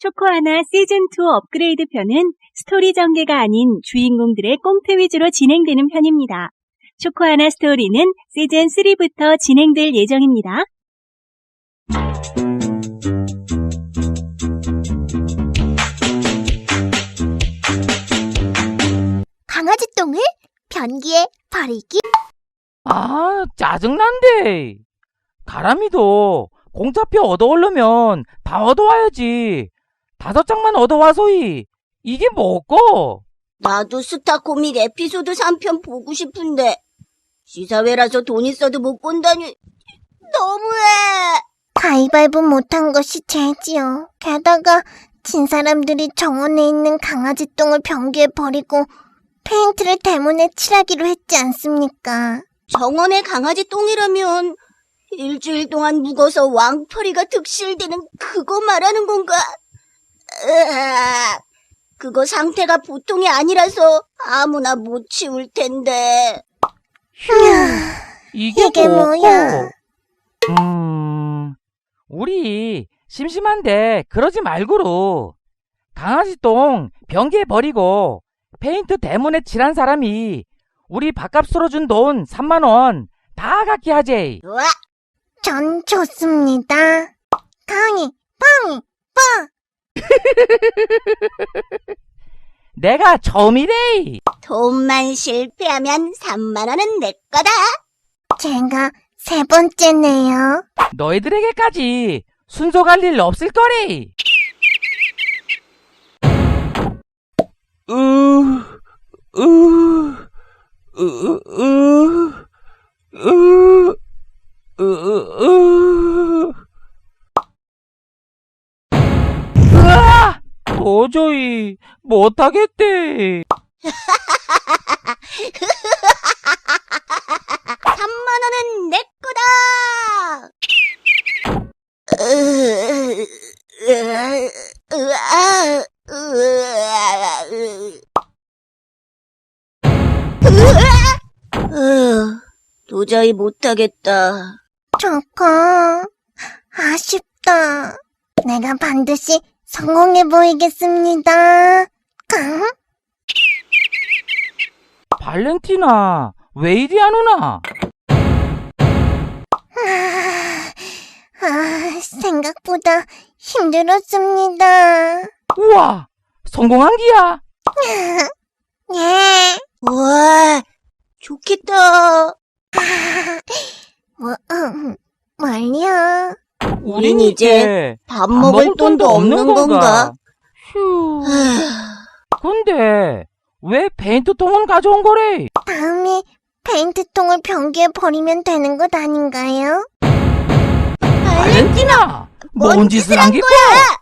초코하나 시즌2 업그레이드 편은 스토리 전개가 아닌 주인공들의 꽁트 위주로 진행되는 편입니다. 초코하나 스토리는 시즌3부터 진행될 예정입니다. 강아지 똥을 변기에 버리기? 아, 짜증난데. 가람이도 공짜표 얻어오려면 다 얻어와야지. 다섯 장만 얻어와서이. 이게 뭐고? 나도 스타 코믹 에피소드 3편 보고 싶은데 시사회라서 돈 있어도 못 본다니 너무해. 가위바위보 못한 것이 죄지요. 게다가 진 사람들이 정원에 있는 강아지 똥을 변기에 버리고 페인트를 대문에 칠하기로 했지 않습니까? 정원의 강아지 똥이라면 일주일 동안 묵어서 왕털이가 득실되는 그거 말하는 건가? 으아, 그거 상태가 보통이 아니라서 아무나 못 치울 텐데. 휴, 이게, 이게 뭐고? 뭐야? 음, 우리 심심한데 그러지 말고로 강아지 똥 변기에 버리고 페인트 대문에 칠한 사람이 우리 밥값으로 준 돈 3만 원 다 갖게 하재. 좋아. 전 좋습니다. 강이, 빵이, 빵! 내가 처음이래. 돈만 실패하면 3만 원은 내 거다. 제가 세 번째네요. 너희들에게까지 순서 갈일 없을 거래. 으, 으, 으, 으, 으, 으, 으. 으아! 도저히 못하겠대. 3만 원은 내 거다. 으, 도저히 못하겠다. 조커, 아쉽다. 내가 반드시 성공해 보이겠습니다. 강? 발렌티나, 왜 이리 안 오나? 아, 아, 생각보다 힘들었습니다. 우와, 성공한 기야. 예, 와, 좋겠다. 뭐, 음, 뭘요? 우린 이제 밥 먹을 돈도 없는 건가? 휴. 아, 근데 왜 페인트통은 가져온 거래? 다음에 페인트통을 변기에 버리면 되는 것 아닌가요? 발렌티나, 뭔 짓을 한? 조커야,